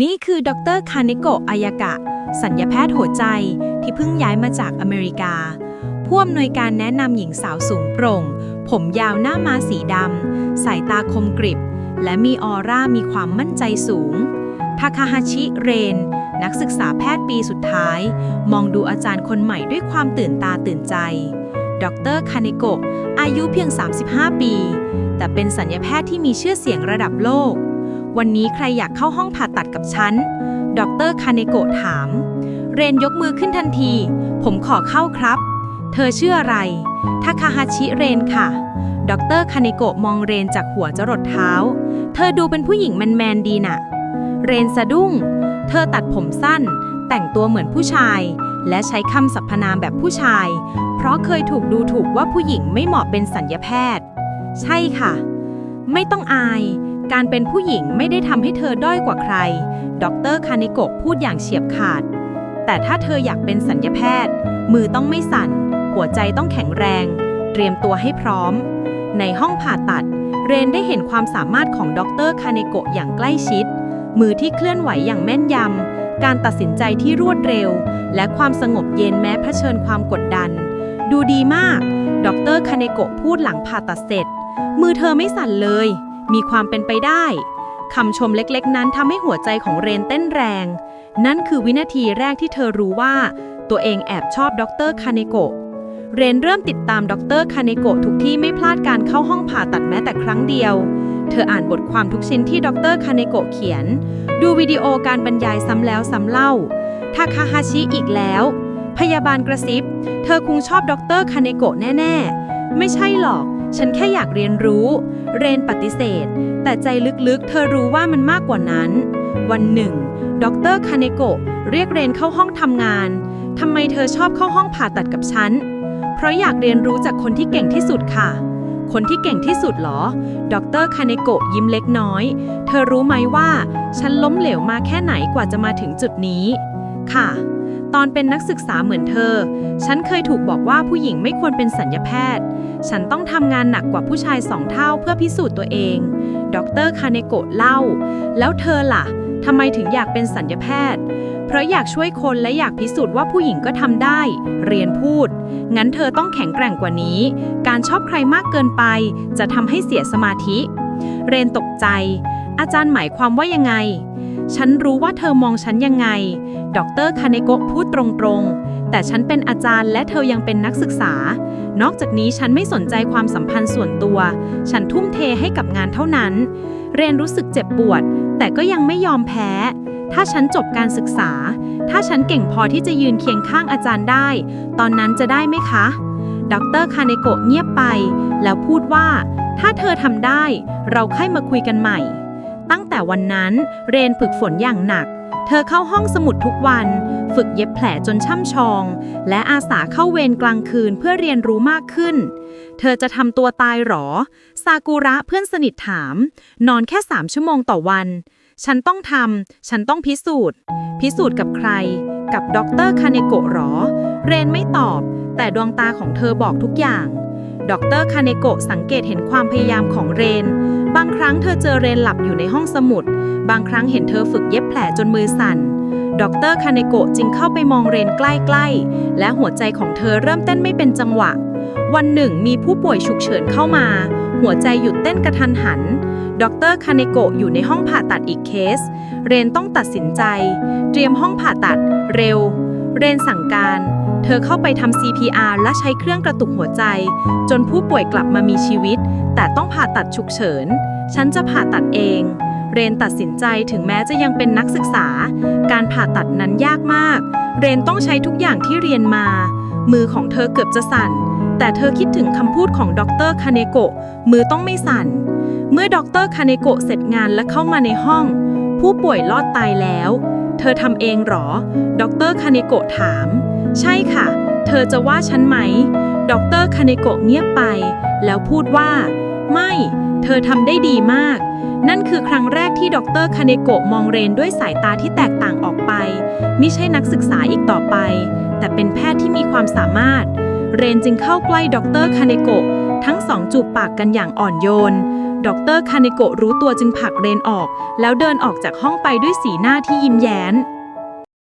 นี่คือดรคาเนโกะอายากะ สัญญาแพทย์หัวใจที่เพิ่งย้ายมาจากอเมริกา ผู้อำนวยการแนะนำหญิงสาวสูงโปร่ง ผมยาวหน้ามาสีดำ สายตาคมกริบ และมีออร่ามีความมั่นใจสูง ทาคาฮาชิเรน นักศึกษาแพทย์ปีสุดท้าย มองดูอาจารย์คนใหม่ด้วยความตื่นตาตื่นใจ ดรคาเนโกะอายุเพียง 35 ปี แต่เป็นสัญญาแพทย์ที่มีชื่อเสียงระดับโลก วันนี้ใครอยากเข้าห้องผ่าตัดกับฉัน ดรคาเนโกะถาม เรนยกมือขึ้นทันที ผมขอเข้าครับ เธอชื่ออะไร ทาคาฮาชิเรนค่ะ ดรคาเนโกะมองเรนจากหัวจรดเท้า เธอดูเป็นผู้หญิงแมนๆดีน่ะ เรนสะดุ้ง เธอตัดผมสั้น แต่งตัวเหมือนผู้ชาย และใช้คำสรรพนามแบบผู้ชาย เพราะเคยถูกดูถูกว่าผู้หญิงไม่เหมาะเป็นสัญญาแพทย์ ใช่ค่ะ ไม่ต้องอาย การเป็นผู้หญิงไม่ได้ทำให้เธอด้อยกว่าใคร ดรคานิโกะพูดอย่างเฉียบขาด แต่ถ้าเธออยากเป็นสัญญแพทย์ มือต้องไม่สั่น หัวใจต้องแข็งแรง เตรียมตัวให้พร้อม ในห้องผ่าตัด เรนได้เห็นความสามารถของดรคาเนโกะอย่างใกล้ชิด มือที่เคลื่อนไหวอย่างแม่นยำ การตัดสินใจที่รวดเร็ว และความสงบเย็นแม้เผชิญความกดดัน ดูดีมาก ดรคาเนโกะพูดหลังผ่าตัดเสร็จ มือเธอไม่สั่นเลย มีความเป็นไปได้คำชมเล็กๆ นั้นทำให้หัวใจของเรนเต้นแรง นั่นคือวินาทีแรกที่เธอรู้ว่า ตัวเองแอบชอบดรคาเนโกะเรนเริ่มติดตามดรคาเนโกะทุกที่ไม่พลาดการเข้าห้องผ่าตัดแม้แต่ครั้งเดียว เธออ่านบทความทุกชิ้นที่ดรคาเนโกะเขียน ดูวิดีโอการบรรยายซ้ำแล้วซ้ำเล่าทาคาฮาชิอีกแล้ว พยาบาลกระซิบ เธอคงชอบดรคาเนโกะแน่ ๆ ไม่ใช่หรอก ฉันแค่อยากเรียนรู้ เรนปฏิเสธ แต่ใจลึกๆ เธอรู้ว่ามันมากกว่านั้น วันหนึ่ง ดรคาเนโกะเรียกเรนเข้าห้องทำงาน ทำไมเธอชอบเข้าห้องผ่าตัดกับฉัน เพราะอยากเรียนรู้จากคนที่เก่งที่สุดค่ะ คนที่เก่งที่สุดเหรอ ดรคาเนโกะยิ้มเล็กน้อย เธอรู้ไหมว่า ฉันล้มเหลวมาแค่ไหนกว่าจะมาถึงจุดนี้ ค่ะ ตอนเป็นนักศึกษาเหมือนเธอ ฉันเคยถูกบอกว่าผู้หญิงไม่ควรเป็นสัญญแพทย์ ฉันต้องทำงานหนักกว่าผู้ชายสองเท่าเพื่อพิสูจน์ตัวเอง ดรคาเนโกะเล่า แล้วเธอล่ะทำไมถึงอยากเป็นสัญญแพทย์ เพราะอยากช่วยคนและอยากพิสูจน์ว่าผู้หญิงก็ทำได้ เรียนพูด งั้นเธอต้องแข็งแกร่งกว่านี้ การชอบใครมากเกินไป จะทำให้เสียสมาธิ เรนตกใจ อาจารย์หมายความว่ายังไง ฉันรู้ว่าเธอมองฉันยังไง ดรคาเนโกะพูดตรงๆ แต่ฉันเป็นอาจารย์และเธอยังเป็นนักศึกษา นอกจากนี้ฉันไม่สนใจความสัมพันธ์ส่วนตัว ฉันทุ่มเทให้กับงานเท่านั้น เรนรู้สึกเจ็บปวด แต่ก็ยังไม่ยอมแพ้ ถ้าฉันจบการศึกษา ถ้าฉันเก่งพอที่จะยืนเคียงข้างอาจารย์ได้ ตอนนั้นจะได้ไหมคะ ดรคาเนโกะเงียบไป แล้วพูดว่า ถ้าเธอทำได้ เราค่อยมาคุยกันใหม่ ตั้งแต่วันนั้นเรนฝึกฝนอย่างหนัก เธอเข้าห้องสมุดทุกวัน ฝึกเย็บแผลจนช่ำชอง และอาสาเข้าเวรกลางคืนเพื่อเรียนรู้มากขึ้น เธอจะทำตัวตายหรอ ซากุระเพื่อนสนิทถาม นอนแค่สามชั่วโมงต่อวัน ฉันต้องทำ ฉันต้องพิสูจน์ พิสูจน์กับใคร กับดรคาเนโกะหรอ เรนไม่ตอบ แต่ดวงตาของเธอบอกทุกอย่างดรคาเนโกะสังเกตเห็นความพยายามของเรน บางครั้งเธอเจอเรนหลับอยู่ในห้องสมุด บางครั้งเห็นเธอฝึกเย็บแผลจนมือสั่น ดรคาเนโกะจึงเข้าไปมองเรนใกล้ๆ และหัวใจของเธอเริ่มเต้นไม่เป็นจังหวะ วันหนึ่งมีผู้ป่วยฉุกเฉินเข้ามา หัวใจหยุดเต้นกระทันหัน ดรคาเนโกะอยู่ในห้องผ่าตัดอีกเคส เรนต้องตัดสินใจ เตรียมห้องผ่าตัด เร็ว เรนสั่งการ เธอเข้าไปทำ CPR และใช้เครื่องกระตุกหัวใจ จนผู้ป่วยกลับมามีชีวิต แต่ต้องผ่าตัดฉุกเฉิน ฉันจะผ่าตัดเอง เรนตัดสินใจถึงแม้จะยังเป็นนักศึกษา การผ่าตัดนั้นยากมาก เรนต้องใช้ทุกอย่างที่เรียนมา มือของเธอเกือบจะสั่น แต่เธอคิดถึงคำพูดของดรคาเนโกะมือต้องไม่สั่น เมื่อดรคาเนโกะเสร็จงานและเข้ามาในห้อง ผู้ป่วยรอดตายแล้ว เธอทำเองหรอ ดรคาเนโกะถาม ใช่ค่ะ เธอจะว่าฉันไหม ดรคาเนโกะเงียบไป แล้วพูดว่า ไม่ เธอทำได้ดีมาก นั่นคือครั้งแรกที่ดรคาเนโกะมองเรนด้วยสายตาที่แตกต่างออกไป ไม่ใช่นักศึกษาอีกต่อไป แต่เป็นแพทย์ที่มีความสามารถ เรนจึงเข้าใกล้ดรคาเนโกะทั้งสองจูบปากกันอย่างอ่อนโยนดรคาเนโกะรู้ตัวจึงผลักเรนออก แล้วเดินออกจากห้องไปด้วยสีหน้าที่ยิ้มแย้ม